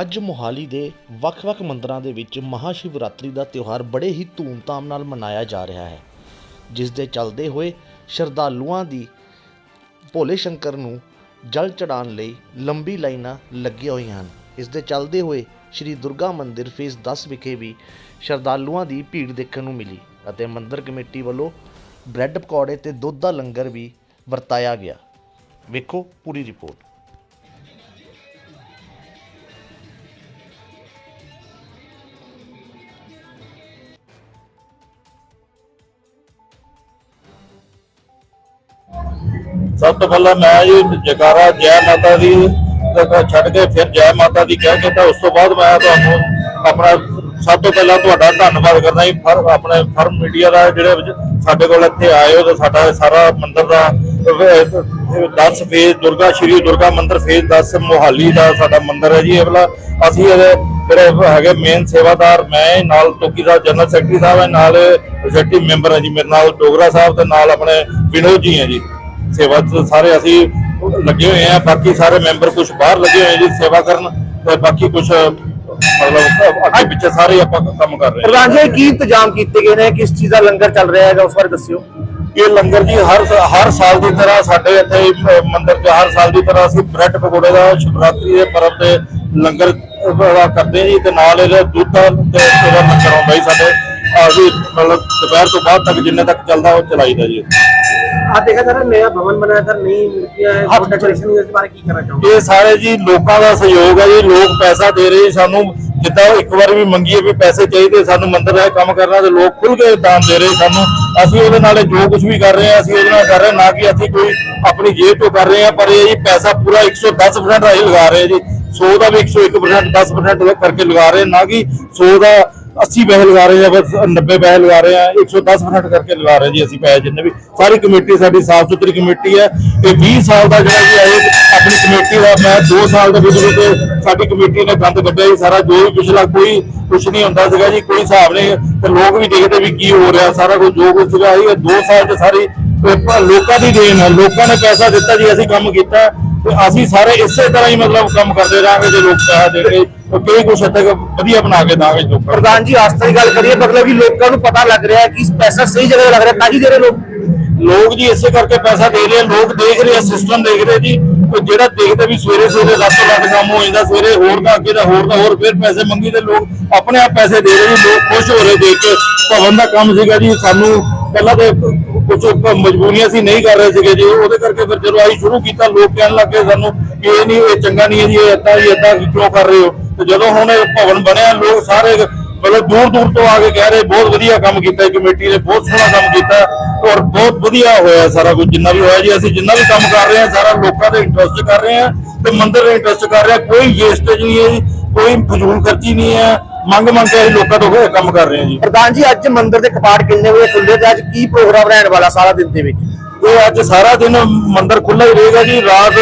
ਅੱਜ ਮੋਹਾਲੀ ਦੇ ਵੱਖ-ਵੱਖ ਮੰਦਰਾਂ ਦੇ ਵਿੱਚ ਮਹਾ ਸ਼ਿਵਰਾਤਰੀ ਦਾ ਤਿਉਹਾਰ ਬੜੇ ਹੀ ਧੂਮਧਾਮ ਨਾਲ ਮਨਾਇਆ ਜਾ ਰਿਹਾ ਹੈ। ਜਿਸ ਦੇ ਚੱਲਦੇ ਹੋਏ ਸ਼ਰਧਾਲੂਆਂ ਦੀ ਭੋਲੇ ਸ਼ੰਕਰ ਨੂੰ ਜਲ ਚੜਾਉਣ ਲਈ ਲੰਬੀ ਲਾਈਨਾਂ ਲੱਗੀਆਂ ਹੋਈਆਂ ਹਨ। ਇਸ ਦੇ ਚੱਲਦੇ ਹੋਏ ਸ਼੍ਰੀ ਦੁਰਗਾ ਮੰਦਿਰ ਫੇਸ 10 ਵਿਖੇ ਵੀ ਸ਼ਰਧਾਲੂਆਂ ਦੀ ਭੀੜ ਦੇਖਣ ਨੂੰ ਮਿਲੀ ਅਤੇ ਮੰਦਿਰ ਕਮੇਟੀ ਵੱਲੋਂ ਬ੍ਰੈਡ ਪਕੌੜੇ ਤੇ ਦੁੱਧ ਦਾ ਲੰਗਰ ਵੀ ਵਰਤਾਇਆ ਗਿਆ। ਵੇਖੋ ਪੂਰੀ ਰਿਪੋਰਟ। ਸਭ ਤੋਂ ਪਹਿਲਾਂ ਮੈਂ ਜੀ ਜਕਾਰਾ ਜੈ ਮਾਤਾ ਦੀ ਛੱਡ ਕੇ ਫਿਰ ਜੈ ਮਾਤਾ ਦੀ ਕਹਿ ਕੇ ਤਾਂ ਉਸ ਤੋਂ ਬਾਅਦ ਮੈਂ ਤੁਹਾਨੂੰ ਆਪਣਾ ਸਭ ਤੋਂ ਪਹਿਲਾਂ ਤੁਹਾਡਾ ਧੰਨਵਾਦ ਕਰਨਾ ਜੀ, ਫਰ ਆਪਣੇ ਫਰਮ ਮੀਡੀਆ ਦਾ ਜਿਹੜੇ ਸਾਡੇ ਕੋਲ ਇੱਥੇ ਆਏ ਹੋ ਤੇ ਸਾਡਾ ਸਾਰਾ ਮੰਦਿਰ ਦਾ 10 ਫੇਜ਼ ਦੁਰਗਾ, ਸ਼੍ਰੀ ਦੁਰਗਾ ਮੰਦਿਰ ਫੇਜ਼ 10 ਮੋਹਾਲੀ ਦਾ ਸਾਡਾ ਮੰਦਿਰ ਹੈ ਜੀ, ਇਹ ਵਾਲਾ ਅਸੀਂ ਇਹਦੇ ਜਿਹੜੇ ਹੈਗੇ ਮੇਨ ਸੇਵਾਦਾਰ ਮੈਂ ਨਾਲ ਟੋਕੀ ਸਾਹਿਬ, ਜਨਰਲ ਸੈਕਟਰੀ ਸਾਹਿਬ ਹੈ, ਨਾਲ ਐਗਜ਼ੈਕਟਿਵ ਮੈਂਬਰ ਹੈ ਜੀ, ਮੇਰੇ ਨਾਲ ਡੋਗਰਾ ਸਾਹਿਬ ਤੇ ਨਾਲ ਆਪਣੇ ਵਿਨੋਦ ਜੀ ਹੈ ਜੀ। ਸੇਵਾ 'ਚ ਸਾਰੇ ਅਸੀਂ ਲੱਗੇ ਹੋਏ ਆ ਬਾਕੀ ਸਾਰੇ ਮੈਂਬਰ ਕੁਝ ਬਾਹਰ ਲੱਗੇ ਹੋਏ ਜੀ ਸੇਵਾ ਕਰਨ ਤੇ ਬਾਕੀ ਕੁਝ ਮਤਲਬ ਅੱਗੇ ਪਿੱਛੇ ਸਾਰੇ ਆਪਾਂ ਕੰਮ ਕਰ ਰਹੇ ਪ੍ਰਧਾਨ ਜੀ ਕੀ ਇੰਤਜ਼ਾਮ ਕੀਤੇ ਗਏ ਨੇ? ਕਿਸ ਚੀਜ਼ ਦਾ ਲੰਗਰ ਚੱਲ ਰਿਹਾ ਹੈਗਾ? ਉਸ ਬਾਰੇ ਦੱਸਿਓ। ਹਾਂ ਇਹ ਲੰਗਰ ਜੀ ਹਰ ਹਰ ਸਾਲ ਦੀ ਤਰ੍ਹਾਂ ਸਾਡੇ ਇੱਥੇ ਮੰਦਿਰ 'ਚ ਹਰ ਸਾਲ ਦੀ ਤਰ੍ਹਾਂ ਅਸੀਂ ਬ੍ਰੈਡ ਪਕੌੜੇ ਦਾ ਸ਼ਿਵਰਾਤਰੀ ਦੇ ਪਰਬ ਤੇ ਲੰਗਰ ਕਰਦੇ ਜੀ ਤੇ ਨਾਲ ਇਹਦੇ ਦੁੱਧ ਤੇ ਇਹਦਾ ਲੰਗਰ ਆਉਂਦਾ ਜੀ ਸਾਡੇ। ਅਸੀਂ ਮਤਲਬ ਦੁਪਹਿਰ ਤੋਂ ਬਾਅਦ ਤੱਕ ਜਿੰਨੇ ਤੱਕ ਚੱਲਦਾ ਉਹ ਚਲਾਈਦਾ ਜੀ। ਦਾਨ ਦੇ ਰਹੇ ਸਾਨੂੰ। ਅਸੀਂ ਉਹਦੇ ਨਾਲ ਜੋ ਕੁਝ ਵੀ ਕਰ ਰਹੇ ਅਸੀਂ ਉਹਦੇ ਨਾਲ ਕਰ ਰਹੇ ਨਾ ਕਿ ਅਸੀਂ ਕੋਈ ਆਪਣੀ ਜੇਬ ਤੋਂ ਕਰ ਰਹੇ ਹਾਂ ਪਰ ਇਹ ਜੀ ਪੈਸਾ ਪੂਰਾ 110% ਅਸੀਂ ਲਗਾ ਰਹੇ ਜੀ। 100 ਦਾ ਵੀ 101% 10% ਕਰਕੇ ਲਗਾ ਰਹੇ ਨਾ ਕਿ 100 ਦਾ 80 ਪੈਸੇ ਲਗਾ ਰਹੇ ਜਾਂ ਫਿਰ 90 ਪੈਸੇ ਲਗਾ ਰਹੇ ਆ 110% ਕਰਕੇ ਲਗਾ ਰਹੇ ਜੀ ਅਸੀਂ ਪੈਸੇ ਜਿੰਨੇ ਵੀ। ਸਾਰੀ ਕਮੇਟੀ ਸਾਡੀ ਸਾਫ਼ ਸੁਥਰੀ ਕਮੇਟੀ ਹੈ। ਇਹ 20 ਸਾਲ ਦਾ ਜਿਹੜਾ ਜੀ ਇਹ ਆਪਣੀ ਕਮੇਟੀ ਦਾ ਮੈਂ 2 ਸਾਲ ਦੇ ਵਿੱਚ ਵਿੱਚ ਸਾਡੀ ਕਮੇਟੀ ਨੇ ਗੰਦ ਕੱਢਿਆ ਜੀ, ਸਾਰਾ ਜੋ ਵੀ ਪਿਛਲਾ ਕੋਈ ਕੁਝ ਨਹੀਂ ਹੁੰਦਾ ਸੀਗਾ ਜੀ, ਕੋਈ ਹਿਸਾਬ ਨਹੀਂ। ਤੇ ਲੋਕ ਵੀ ਦੇਖਦੇ ਵੀ ਕੀ ਹੋ ਰਿਹਾ, ਸਾਰਾ ਕੁਝ ਜੋ ਕੁਝ ਸੀਗਾ ਇਹ 2 ਸਾਲ ਚ ਸਾਰੀ ਲੋਕਾਂ ਦੀ ਦੇਣ ਹੈ, ਲੋਕਾਂ ਨੇ ਪੈਸਾ ਦਿੱਤਾ ਜੀ, ਅਸੀਂ ਕੰਮ ਕੀਤਾ। ਤੇ ਅਸੀਂ ਸਾਰੇ ਇਸੇ ਤਰ੍ਹਾਂ ਹੀ ਮਤਲਬ ਕੰਮ ਕਰਦੇ ਰਹਾਂਗੇ ਜੇ ਲੋਕ ਪੈਸਾ ਦੇ ਦੇਣਗੇ ਉਹ ਕਈ ਕੁਛ ਹੱਦ ਤੱਕ ਵਧੀਆ ਬਣਾ ਕੇ ਦਾਂਗੇ ਲੋਕਾਂ ਪ੍ਰਧਾਨ ਜੀ ਆਸਥਾ ਦੀ ਗੱਲ ਕਰੀਏ ਮਤਲਬ ਕਿ ਲੋਕਾਂ ਨੂੰ ਪਤਾ ਲੱਗ ਰਿਹਾ ਕਿ ਪੈਸਾ ਸਹੀ ਜਗ੍ਹਾ ਲੱਗ ਰਿਹਾ ਤਾਂ ਜਿਹੜੇ ਲੋਕ। ਲੋਕ ਜੀ ਇਸੇ ਕਰਕੇ ਪੈਸਾ ਦੇ ਰਹੇ ਆ, ਲੋਕ ਦੇਖ ਰਹੇ ਸਿਸਟਮ ਦੇਖ ਰਹੇ ਜੀ। ਉਹ ਜਿਹੜਾ ਦੇਖਦੇ ਵੀ ਸਵੇਰੇ ਸਵੇਰੇ ਸਭ ਤੋਂ ਵੱਧ ਕੰਮ ਹੋ ਸਵੇਰੇ ਹੋਰ ਦਾ ਅੱਗੇ ਦਾ ਹੋਰ ਦਾ ਹੋਰ ਫਿਰ ਪੈਸੇ ਮੰਗੀ ਤੇ ਲੋਕ ਆਪਣੇ ਆਪ ਪੈਸੇ ਦੇ ਰਹੇ ਜੀ ਲੋਕ ਖੁਸ਼ ਹੋ ਰਹੇ ਦੇਖ ਕੇ। ਭਵਨ ਦਾ ਕੰਮ ਸੀਗਾ ਜੀ ਸਾਨੂੰ ਪਹਿਲਾਂ ਤੇ ਕੁਝ ਮਜਬੂਰੀਆਂ ਸੀ ਨਹੀਂ ਕਰ ਰਹੇ ਸੀਗੇ ਜੀ। ਉਹਦੇ ਕਰਕੇ ਫਿਰ ਜਦੋਂ ਆਈ ਸ਼ੁਰੂ ਕੀਤਾ ਲੋਕ ਕਹਿਣ ਲੱਗੇ ਸਾਨੂੰ ਕਿ ਇਹ ਨਹੀਂ ਇਹ ਚੰਗਾ ਨਹੀਂ ਹੈ ਜੀ ਇਹ ਏਦਾਂ ਜੀ ਏਦਾਂ ਕਿਉਂ ਕਰ ਰਹੇ ਹੋ? ਜਦੋਂ ਹੁਣ ਇਹ ਭਵਨ ਬਣਿਆ ਲੋਕ ਸਾਰੇ ਮਤਲਬ ਦੂਰ ਦੂਰ ਤੋਂ ਆ ਕੇ ਕਹਿ ਰਹੇ ਬਹੁਤ ਵਧੀਆ ਕੰਮ ਕੀਤਾ ਕਮੇਟੀ ਨੇ ਬਹੁਤ ਸੋਹਣਾ ਕੰਮ ਕੀਤਾ ਔਰ ਬਹੁਤ ਵਧੀਆ ਹੋਇਆ ਸਾਰਾ ਕੁਝ ਜਿੰਨਾ ਵੀ ਹੋਇਆ ਜੀ ਅਸੀਂ ਜਿੰਨਾ ਵੀ ਕੰਮ ਕਰ ਰਹੇ ਹਾਂ ਸਾਰਾ ਲੋਕਾਂ ਦੇ ਇੰਟਰਸਟ ਕਰ ਰਹੇ ਹਾਂ ਤੇ ਮੰਦਿਰ ਦੇ ਇੰਟਰਸਟ ਕਰ ਰਿਹਾ ਕੋਈ ਵੇਸਟੇਜ ਨਹੀਂ ਹੈ ਜੀ ਕੋਈ ਫਜ਼ੂਲ ਖਰਚੀ ਨਹੀਂ ਹੈ ਮੰਗ ਮੰਗ ਕੇ ਅਸੀਂ ਲੋਕਾਂ ਤੋਂ ਕੰਮ ਕਰ ਰਹੇ ਹਾਂ ਜੀ। ਪ੍ਰਧਾਨ ਜੀ ਅੱਜ ਮੰਦਿਰ ਦੇ ਕਪਾਟ ਕਿੰਨੇ ਵਜੇ ਖੁੱਲੇ ਤੇ ਅੱਜ ਕੀ ਪ੍ਰੋਗਰਾਮ ਰਹਿਣ ਵਾਲਾ ਸਾਰਾ ਦਿਨ ਦੇ ਵਿੱਚ? ਇਹ ਅੱਜ ਸਾਰਾ ਦਿਨ ਮੰਦਿਰ ਖੁੱਲਾ ਹੀ ਰਹੇਗਾ ਜੀ ਰਾਤ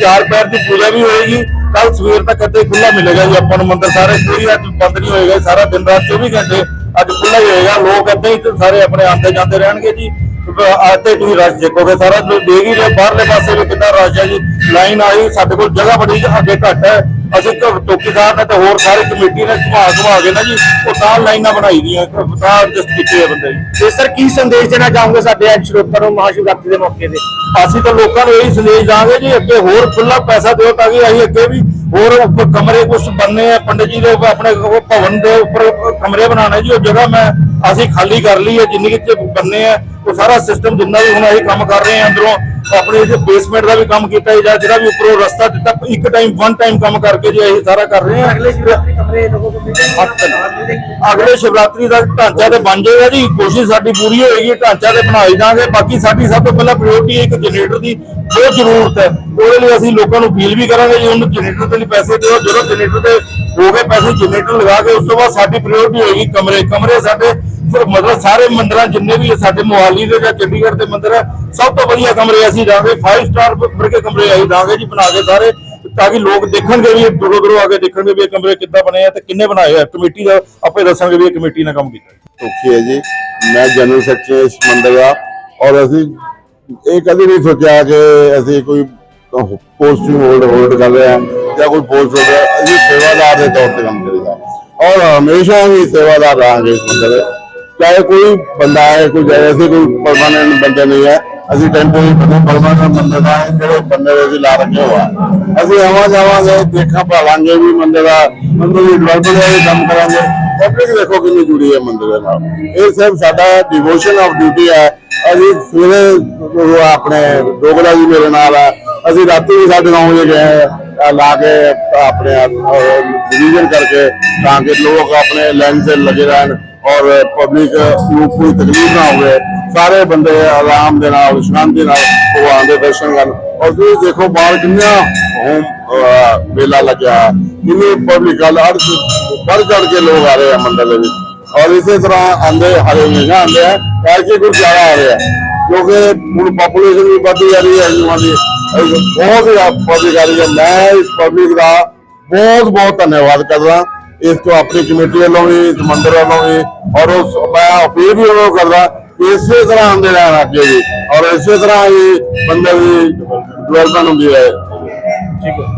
ਚਾਰ ਪੈਰ ਦੀ ਪੂਜਾ ਵੀ ਹੋਏਗੀ ਕੱਲ ਸਵੇਰ ਤੱਕ ਇੱਥੇ ਖੁੱਲਾ ਮਿਲੇਗਾ ਜੀ, ਆਪਾਂ ਨੂੰ ਮੰਦਿਰ ਸਾਰੇ ਕੋਈ ਅੱਜ ਬੰਦ ਨਹੀਂ ਹੋਏਗਾ ਸਾਰਾ ਦਿਨ ਰਾਤ 24 ਘੰਟੇ ਅੱਜ ਖੁੱਲਾ ਹੀ ਹੋਏਗਾ, ਲੋਕ ਏਦਾਂ ਹੀ ਸਾਰੇ ਆਪਣੇ ਆਉਂਦੇ ਜਾਂਦੇ ਰਹਿਣਗੇ ਜੀ। ਅੱਜ ਤੇ ਤੁਸੀਂ ਰਸ਼ ਦੇਖੋਗੇ, ਸਾਰਾ ਜੋ ਦੇਖ ਹੀ ਰਹੇ ਬਾਹਰਲੇ ਪਾਸੇ ਵੀ ਕਿੰਨਾ ਰਸ਼ ਹੈ ਜੀ। ਲਾਈਨ ਆਈ, ਸਾਡੇ ਕੋਲ ਜਗ੍ਹਾ ਬੜੀ, ਅੱਗੇ ਘੱਟ ਹੈ। ਅਸੀਂ ਘ- ਟੋਕੀ ਸਾਹਿਬ ਨੇ ਤੇ ਹੋਰ ਸਾਰੀ ਕਮੇਟੀ ਨੇ ਘੁਮਾ ਘੁਮਾ ਕੇ ਨਾ ਜੀ ਉਹ ਤਾਂ ਲਾਈਨਾਂ ਬਣਾਈ ਦੀਆਂ ਤਾਂ ਜਸਟ ਕੀਤੇ ਆ ਬੰਦੇ। ਤੇ ਸਰ ਕੀ ਸੰਦੇਸ਼ ਦੇਣਾ ਚਾਹੋਗੇ ਸਾਡੇ ਅੱਜ ਸਰੋਤਿਆਂ ਨੂੰ ਮਹਾਸ਼ਿਵਰਾਤਰੀ ਦੇ ਮੌਕੇ ਤੇ? ਅਸੀਂ ਤਾਂ ਲੋਕਾਂ ਨੂੰ ਇਹੀ ਸੰਦੇਸ਼ ਦਾਂਗੇ ਜੀ ਅੱਗੇ ਹੋਰ ਖੁੱਲਾ ਪੈਸਾ ਦਿਓ ਤਾਂ ਕਿ ਅਸੀਂ ਅੱਗੇ ਵੀ ਹੋਰ ਉੱਪਰ ਕਮਰੇ ਕੁਝ ਬੰਨੇ ਆ ਪੰਡਿਤ ਜੀ ਦੇ ਆਪਣੇ ਭਵਨ ਦੇ ਉੱਪਰ ਕਮਰੇ ਬਣਾਉਣੇ ਜੀ ਉਹ ਜਗ੍ਹਾ ਮੈਂ ਅਸੀਂ ਖਾਲੀ ਕਰ ਲਈ ਹੈ ਜਿੰਨੀ ਕਿ ਬੰਨੇ ਆ ਉਹ ਸਾਰਾ ਸਿਸਟਮ ਜਿੰਨਾ ਵੀ ਹੁਣ ਅਸੀਂ ਕੰਮ ਕਰ ਰਹੇ ਹਾਂ ਅੰਦਰੋਂ ਆਪਣੇ ਇਸ ਬੇਸਮੈਂਟ ਦਾ ਵੀ ਕੰਮ ਕੀਤਾ ਜੀ ਜਾਂ ਜਿਹੜਾ ਵੀ ਉੱਪਰੋਂ ਰਸਤਾ ਦਿੱਤਾ ਇੱਕ ਟਾਈਮ ਵਨ ਟਾਈਮ ਕੰਮ ਕਰਕੇ ਜੀ ਅਸੀਂ ਸਾਰਾ ਕਰ ਰਹੇ ਹਾਂ। ਅਗਲੇ ਸ਼ਿਵਰਾਤਰੀ ਕਮਰੇ ਲੋਗੋਂ को ਅਗਲੇ ਸ਼ਿਵਰਾਤਰੀ ਦਾ ਢਾਂਚਾ ਤੇ ਬਣ ਜਾਏਗਾ ਜੀ ਕੋਸ਼ਿਸ਼ ਸਾਡੀ ਪੂਰੀ ਹੋਏਗੀ ਢਾਂਚਾ ਤੇ ਬਣਾਈ ਦਾਂਗੇ ਬਾਕੀ ਸਾਡੀ ਸਭ ਤੋਂ ਪਹਿਲਾਂ ਪ੍ਰਾਇੋਰਟੀ ਇੱਕ ਜਨਰੇਟਰ ਦੀ ਬਹੁਤ ਜ਼ਰੂਰਤ ਹੈ। ਉਹਦੇ ਲਈ ਅਸੀਂ ਲੋਕਾਂ ਨੂੰ ਅਪੀਲ ਵੀ ਕਰਾਂਗੇ ਜੀ ਉਹਨੂੰ ਜਨਰੇਟਰ ਦੇ ਲਈ ਪੈਸੇ ਦਿਓ ਜਦੋਂ ਜਨਰੇਟਰ ਦੇ ਹੋ ਗਏ ਪੈਸੇ ਜਨਰੇਟਰ ਲਗਾ ਕੇ ਉਸ ਤੋਂ ਬਾਅਦ ਸਾਡੀ ਪ੍ਰਾਇੋਰਟੀ ਹੋਏਗੀ ਕਮਰੇ। ਕਮਰੇ ਸਾਡੇ ਮਤਲਬ ਸਾਰੇ ਮੰਦਰਾਂ ਜਿੰਨੇ ਵੀ ਸਾਡੇ ਮੋਹਾਲੀ ਦੇ ਜਾਂ ਚੰਡੀਗੜ੍ਹ ਦੇ ਮੰਦਿਰ, ਸਭ ਤੋਂ ਵਧੀਆ ਕਮਰੇ ਅਸੀਂ ਦਾਂਗੇ 5 ਸਟਾਰ ਵਰਗੇ ਕਮਰੇ ਅਸੀਂ ਦਾਂਗੇ ਜੀ ਬਣਾ ਕੇ ਸਾਰੇ, ਤਾਂ ਕਿ ਲੋਕ ਦੇਖਣਗੇ ਵੀ ਦੂਰੋਂ ਦੂਰੋਂ ਆ ਕੇ ਦੇਖਣਗੇ ਵੀ ਇਹ ਕਮਰੇ ਕਿੱਦਾਂ ਬਣੇ ਆ ਤੇ ਕਿੰਨੇ ਬਣਾਏ ਆ। ਕਮੇਟੀ ਦਾ ਆਪੇ ਦੱਸਾਂਗੇ ਵੀ ਇਹ ਕਮੇਟੀ ਨੇ ਕੰਮ ਕੀਤਾ। ਔਖੀ ਹੈ ਜੀ। ਮੈਂ ਜਨਰਲ ਸੈਕਟਰੀ ਇਸ ਮੰਦਰ ਦਾ ਔਰ ਅਸੀਂ ਇਹ ਕਦੀ ਨਹੀਂ ਸੋਚਿਆ ਕਿ ਅਸੀਂ ਕੋਈ ਪੋਸਟਿੰਗ ਹੋਲਡ ਹੋਲਡ ਕਰ ਰਹੇ ਹਾਂ ਜਾਂ ਕੋਈ ਪੋਸਟ ਹੋ। ਗਿਆ ਅਸੀਂ ਸੇਵਾਦਾਰ ਦੇ ਤੌਰ ਤੇ ਕੰਮ ਕਰੀਦਾ। ਔਰ ਹਮੇਸ਼ਾ ਹੀ ਸੇਵਾਦਾਰ ਰਹਾਂਗੇ ਇਸ ਮੰਦਰ ਦੇ। ਚਾਹੇ ਕੋਈ ਬੰਦਾ ਹੈ ਕੋਈ ਜੈਸੇ ਕੋਈ ਪਰਮਾਨੈਂਟ ਬੰਦੇ ਨਹੀਂ ਹੈ। ਅਸੀਂ ਟੈਂਪਰੇਰੀ ਬੰਦੇ ਪਰਮਾਨੈਂਟ ਬੰਦੇ ਦਾ ਹੈ, ਜਿਹੜੇ ਬੰਦੇ ਅਸੀਂ ਲਾ ਰੱਖੇ ਹੋਆ ਅਸੀਂ ਆਵਾਂ ਜਾਵਾਂਗੇ ਦੇਖਾਂ ਭਾਲਾਂਗੇ ਵੀ ਬੰਦੇ ਦਾ ਮੰਦਰ ਦੀ ਡਿਵੈਲਪਮੈਂਟ ਦਾ ਕੰਮ ਕਰਾਂਗੇ। ਪਬਲਿਕ ਦੇਖੋ ਕਿੰਨੀ ਜੁੜੀ ਹੈ ਮੰਦਰ ਦੇ ਨਾਲ। ਇਹ ਸਿਰਫ ਸਾਡਾ ਡਿਵੋਸ਼ਨ ਆਫ ਡਿਊਟੀ ਹੈ। ਅਸੀਂ ਸਵੇਰੇ ਉਹ ਆਪਣੇ ਡੋਗਲਾ ਜੀ ਮੇਰੇ ਨਾਲ ਆ ਅਸੀਂ ਰਾਤੀ ਵੀ 9:30 ਵਜੇ ਗਏ ਲਾ ਕੇ ਆਪਣੇ ਡਿਵੀਜ਼ਨ ਕਰਕੇ ਤਾਂ ਕਿ ਲੋਕ ਆਪਣੇ ਲਾਈਨ 'ਚ ਲੱਗੇ ਰਹਿਣ। ਔਰ ਪਬਲਿਕ ਨੂੰ ਕੋਈ ਤਕਲੀਫ ਨਾ ਹੋਵੇ, ਸਾਰੇ ਬੰਦੇ ਆਰਾਮ ਦੇ ਨਾਲ, ਸ਼ਾਂਤੀ ਨਾਲ ਭਗਵਾਨ ਦੇ ਦਰਸ਼ਨ ਕਰਨ। ਔਰ ਤੁਸੀਂ ਦੇਖੋ ਬਾਹਰ ਕਿੰਨਾ ਹੋਮ ਮੇਲਾ ਲੱਗਿਆ ਕਿੰਨੀ ਪਬਲਿਕ ਗੱਲ ਅੜ ਵੱਧ ਚੜ ਕੇ ਲੋਕ ਆ ਰਹੇ ਆ ਮੰਦਰ ਦੇ ਵਿੱਚ। ਔਰ ਇਸੇ ਤਰ੍ਹਾਂ ਆਂਦੇ ਹਰੇ ਮਹੀਨਾ ਆਂਦੇ ਆ। ਕਰਕੇ ਕੁਝ ਜ਼ਿਆਦਾ ਆ ਰਿਹਾ ਕਿਉਂਕਿ ਹੁਣ ਪੋਪੂਲੇਸ਼ਨ ਵੀ ਵੱਧਦੀ ਜਾ ਰਹੀ ਹੈ ਹਿੰਦੂਆਂ ਦੀ ਬਹੁਤ ਹੀ ਪਬਲਿਕ ਆ ਰਹੀ ਹੈ। ਮੈਂ ਇਸ ਪਬਲਿਕ ਦਾ ਬਹੁਤ ਬਹੁਤ ਧੰਨਵਾਦ ਕਰਦਾ। ਇਸ ਤੋਂ ਆਪਣੀ ਕਮੇਟੀ ਵੱਲੋਂ ਵੀ, ਇਸ ਮੰਦਰ ਵੱਲੋਂ ਵੀ ਔਰ ਉਸ ਮੈਂ ਅਪੀਲ ਵੀ ਉਹਨਾਂ ਨੂੰ ਕਰਦਾ ਕਿ ਇਸੇ ਤਰ੍ਹਾਂ ਆਉਂਦੇ ਰਹਿਣ ਅੱਗੇ ਵੀ ਔਰ ਇਸੇ ਤਰ੍ਹਾਂ ਹੀ ਬੰਦੇ ਦੀ ਡਿਵੈਲਪਮੈਂਟ ਹੁੰਦੀ ਰਹੇ। ਠੀਕ ਹੈ।